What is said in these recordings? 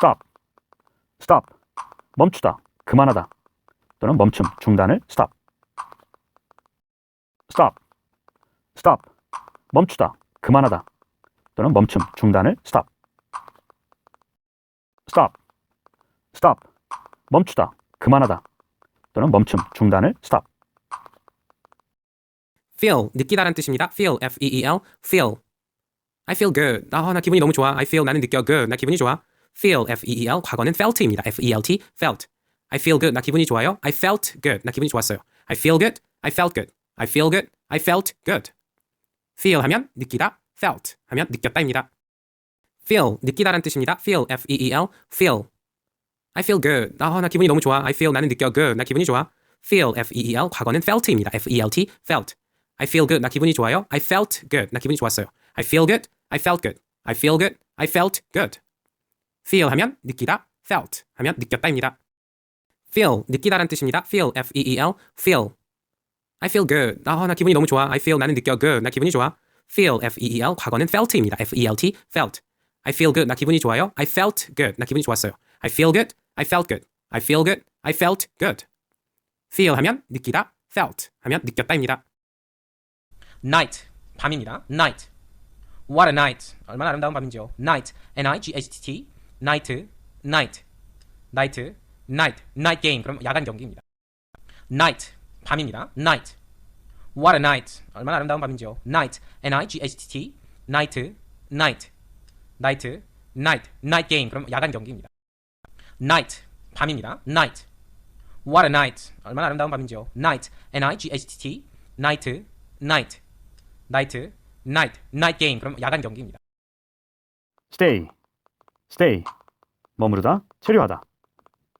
stop, stop, 멈추다, 그만하다 또는 멈춤, 중단을 stop, stop, stop, 멈추다, 그만하다 또는 멈춤, 중단을 stop, stop, stop, 멈추다, 그만하다 또는 멈춤, 중단을 stop, feel 느끼다란 뜻입니다. feel f e e l feel I feel good. 아, 나 기분이 너무 좋아. I feel 나는 느껴 good. 나 기분이 좋아. feel f e e l 과거는 felt입니다. f e l t felt. I feel good. 나 기분이 좋아요. I felt good. 나 기분이 좋았어요. I feel good. I felt good. I feel good. I felt good. feel 하면 느끼다. felt 하면 느꼈다입니다. feel 느끼다란 뜻입니다. feel f e e l feel I feel good. 아, 나 기분이 너무 좋아. I feel 나는 느껴 good. 나 기분이 좋아. feel f e e l 과거는 felt입니다. f e l t felt. I feel good. 나 기분이 좋아요. I felt good. 나 기분이 좋았어요. I feel good. I felt good. I feel good. I felt good. Feel 하면 느끼다. felt 하면 느꼈다입니다. feel 느끼다란 뜻입니다. feel f e e l feel I feel good. 아, 나 기분이 너무 좋아. I feel 나는 느껴 good. 나 기분이 좋아. feel f e e l 과거는 felt입니다. f e l t felt. I feel good. 나 기분이 좋아요. I felt good. 나 기분이 좋았어요. I feel good. I felt good. I feel good. I felt good. feel 하면 느끼다. felt 하면 느꼈다입니다. night 밤입니다. night. What a night. 얼마나 아름다운 밤인지요. night. N I G H T T. night. night. night. night. night game. 그럼 야간 경기입니다. night. 밤입니다. night. What a night. 얼마나 아름다운 밤인지요. night. N I G H T T. night. night. night. night. night game. 그럼 야간 경기입니다. night. 밤입니다. night. What a night. 얼마나 아름다운 밤인지요. night. N I G H T T. night. night. night. night. night game. 그럼 야간 경기입니다. stay, stay, 머무르다, 체류하다,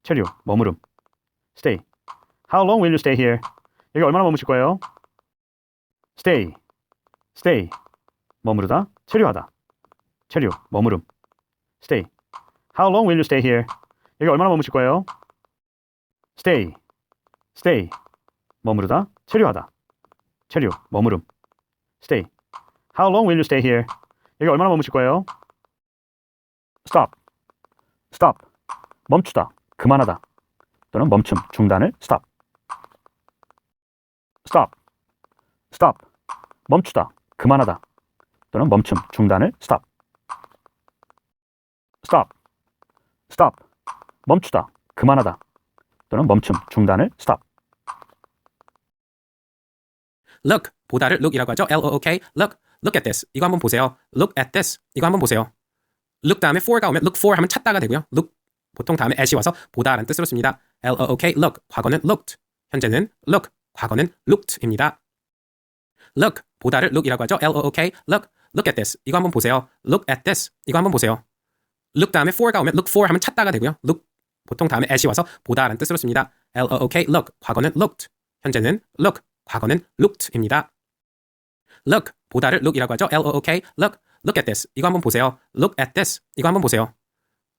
체류, 머무름, stay. How long will you stay here? 여기 얼마나 머무실 거예요? stay, stay, 머무르다, 체류하다, 체류, 머무름, stay. How long will you stay here? 여기 얼마나 머무실 거예요? stay, stay, 머무르다, 체류하다, 체류, 머무름, stay. How long will you stay here? 여기 얼마나 머무실 거예요? Stop, stop, 멈추다, 그만하다 또는 멈춤, 중단을 stop, stop, stop, 멈추다, 그만하다 또는 멈춤, 중단을 stop, stop, stop, 멈추다, 그만하다 또는 멈춤, 중단을 stop, look 보다를 look이라고 하죠. L O O K look look at this 이거 한번 보세요. look at this 이거 한번 보세요. Look 다음에 for가 오면 look for 하면 찾다가 되고요. look 보통 다음에 at이 와서 보다라는 뜻으로 씁니다. L O O K look 과거는 looked 현재는 look 과거는 looked입니다. look 보다를 look이라고 하죠. L O O K look look at this 이거 한번 보세요. look at this 이거 한번 보세요. look 다음에 for가 오면 look for 하면 찾다가 되고요. look 보통 다음에 at이 와서 보다라는 뜻으로 씁니다. L O O K look 과거는 looked 현재는 look 과거는 looked입니다. look 보다를 look이라고 하죠. L O O K look look at this 이거 한번 보세요. look at this 이거 한번 보세요.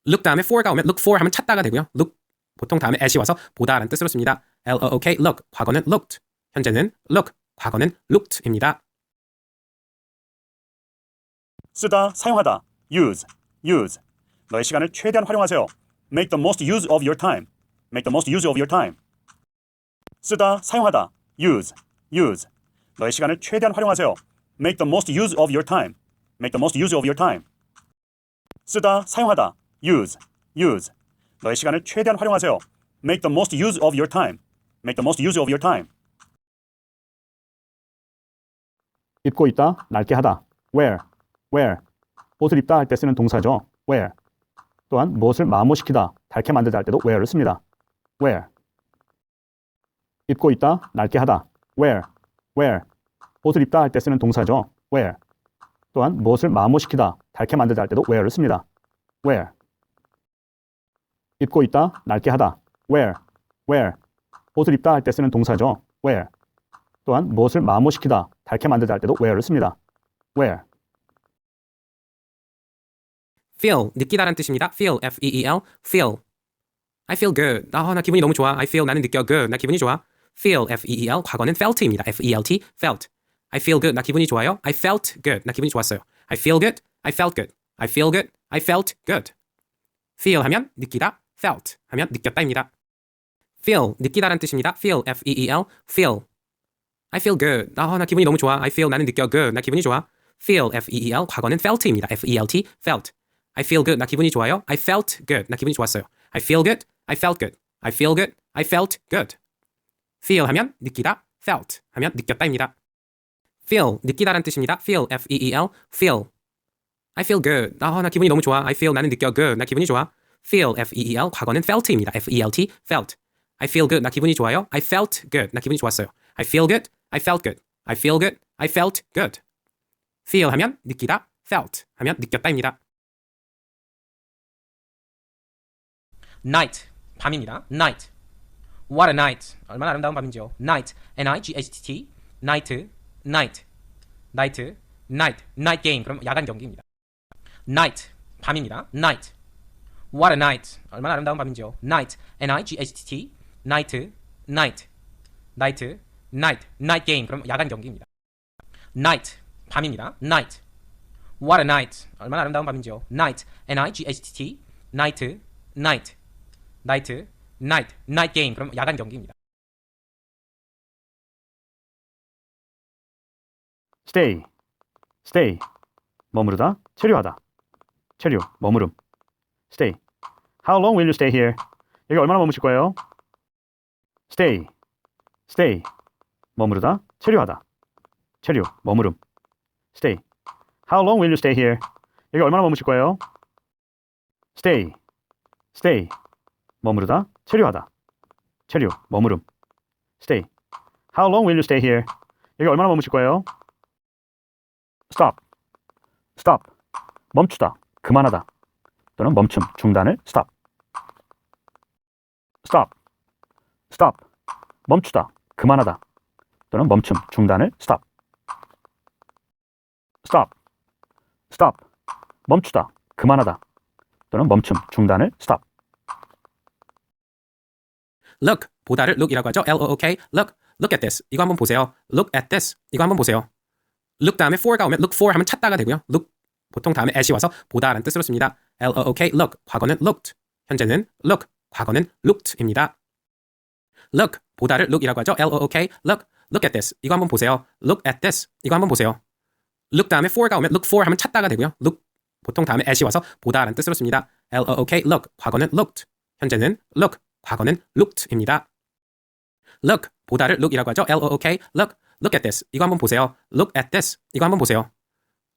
look 다음에 for가 오면 look for 하면 찾다가 되고요. look 보통 다음에 at이 와서 보다라는 뜻으로 씁니다. L O O K look 과거는 looked 현재는 look 과거는 looked입니다. 쓰다, 사용하다, use, use. 너의 시간을 최대한 활용하세요. Make the most use of your time. Make the most use of your time. 쓰다, 사용하다, use, use. 너의 시간을 최대한 활용하세요. Make the most use of your time. Make the most use of your time. 쓰다, 사용하다, use, use. 너의 시간을 최대한 활용하세요. Make the most use of your time. Make the most use of your time. 입고 있다, 낡게 하다. wear, wear. 옷을 입다 할 때 쓰는 동사죠. wear. 또한 무엇을 마모시키다, 닳게 만들다 할 때도 wear를 씁니다. wear. 입고 있다, 낡게 하다. wear, wear. 옷을 입다 할 때 쓰는 동사죠. wear. 또한 무엇을 마모시키다, 닳게 만들다 할 때도 wear를 씁니다. wear. 입고 있다, 낡게 하다. wear, wear. 옷을 입다 할 때 쓰는 동사죠. wear. 또한 무엇을 마모시키다, 닳게 만들다 할 때도 wear를 씁니다. wear. feel 느끼다란 뜻입니다. feel F E E L feel I feel good. 아, 나 기분이 너무 좋아. I feel 나는 느껴 good. 나 기분이 좋아. feel F E E L 과거는 felt입니다. F E L T felt. I feel good. 나 기분이 좋아요. I felt good. 나 기분이 좋았어요. I feel good. I felt good. I feel good. I felt good. feel 하면 느끼다, felt 하면 느꼈다입니다. feel 느끼다란 뜻입니다. feel, f-e-e-l, feel. I feel good. 아, 나 기분이 너무 좋아. I feel 나는 느껴 good. 나 기분이 좋아. feel, f-e-e-l, 과거는 felt입니다. f-e-l-t, felt. I feel good. 나 기분이 좋아요. I felt good. 나 기분이 좋았어요. I feel good. I felt good. I feel good. I felt good. feel 하면 느끼다, felt 하면 느꼈다입니다. feel 느끼다란 뜻입니다. feel, f-e-e-l, feel. I feel good. 아, 나 기분이 너무 좋아. I feel 나는 느껴 good. 나 기분이 좋아. feel, f-e-e-l, 과거는 felt입니다. f-e-l-t, felt. I feel good. 나 기분이 좋아요. I felt good. 나 기분이 좋았어요. I feel good. I felt good. I feel good. I felt good. feel 하면 느끼다, felt 하면 느꼈다입니다. night 밤입니다. night. What a night. 얼마나 아름다운 밤인지요. night. N I G H T T. night. night. night. night. night game. 그럼 야간 경기입니다. night. 밤입니다. night. What a night. 얼마나 아름다운 밤인지요. night. N I G H T T. night. night. night. night. night game. 그럼 야간 경기입니다. night. 밤입니다. night. What a night. 얼마나 아름다운 밤인지요. night. N I G H T T. night. night. night. night. night game. 그럼 야간 경기입니다. Stay, stay. 머무르다, 체류하다. 체류, 머무름. stay. How long will you stay here? 여기 얼마나 머무실 거예요? stay, stay. 머무르다, 체류하다. 체류, 머무름. stay. How long will you stay here? 여기 얼마나 머무실 거예요? stay, stay. 머무르다, 체류하다. 체류, 머무름. stay. How long will you stay here? 여기 얼마나 머무실 거예요? Stop, stop. 멈추다, 그만하다. 또는 멈춤, 중단을 stop. stop, stop. 멈추다, 그만하다. 또는 멈춤, 중단을 stop. stop, stop. 멈추다, 그만하다. 또는 멈춤, 중단을 stop. look 보다를 look이라고 하죠. L O O K look look at this 이거 한번 보세요. look at this 이거 한번 보세요. Look 다음에 for가 오면 look for 하면 찾다가 되고요. look 보통 다음에 at이 와서 보다라는 뜻으로 씁니다. L O O K look 과거는 looked 현재는 look 과거는 looked입니다. look 보다를 look이라고 하죠. L O O K look look at this 이거 한번 보세요. look at this 이거 한번 보세요. look 다음에 for가 오면 look for 하면 찾다가 되고요. look 보통 다음에 at이 와서 보다라는 뜻으로 씁니다. L O O K look 과거는 looked 현재는 look 과거는 looked입니다. look 보다를 look이라고 하죠. L O O K look look at this 이거 한번 보세요. look at this 이거 한번 보세요.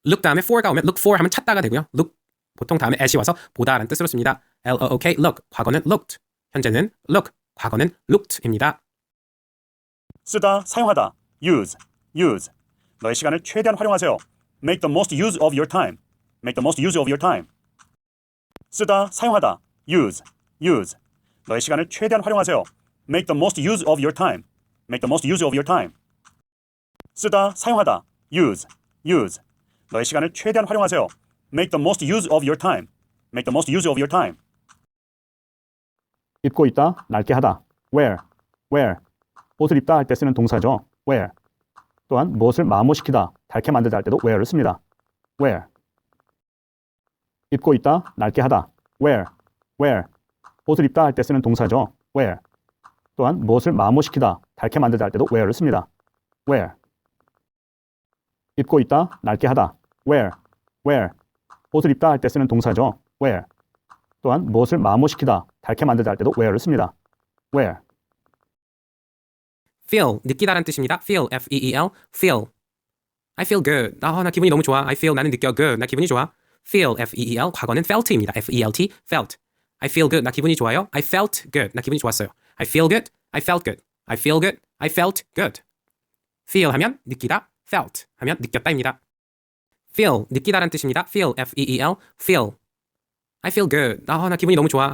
look 다음에 for가 오면 look for 하면 찾다가 되고요. look 보통 다음에 at이 와서 보다라는 뜻으로 씁니다. L O O K look 과거는 looked 현재는 look 과거는 looked입니다. 쓰다, 사용하다. use, use. 너의 시간을 최대한 활용하세요. Make the most use of your time. Make the most use of your time. 쓰다, 사용하다. use, use. 너의 시간을 최대한 활용하세요. Make the most use of your time. Make the most use of your time. 쓰다, 사용하다. use, use. 너의 시간을 최대한 활용하세요. Make the most use of your time. Make the most use of your time. 입고 있다, 낡게 하다. wear, wear. 옷을 입다 할 때 쓰는 동사죠. wear. 또한 무엇을 마모시키다, 닳게 만들다 할 때도 wear를 씁니다. wear. 입고 있다, 낡게 하다. wear, wear. 옷을 입다 할 때 쓰는 동사죠. wear. 또한 무엇을 마모시키다, 닳게 만들다 할 때도 wear를 씁니다. wear. 입고 있다, 낡게 하다. wear, wear. 옷을 입다 할 때 쓰는 동사죠. wear. 또한 무엇을 마모시키다, 닳게 만들다 할 때도 wear를 씁니다. wear. feel 느끼다란 뜻입니다. feel F E E L feel I feel good. 아, 나 기분이 너무 좋아. I feel 나는 느껴 good. 나 기분이 좋아. feel F E E L 과거는 felt입니다. F E L T felt. I feel good. 나 기분이 좋아요. I felt good. 나 기분이 좋았어요. I feel good. I felt good. I feel good. I felt good. feel 하면 느끼다. felt 하면 느꼈다입니다. feel 느끼다란 뜻입니다. feel F E E L feel I feel good. 아, 나 기분이 너무 좋아.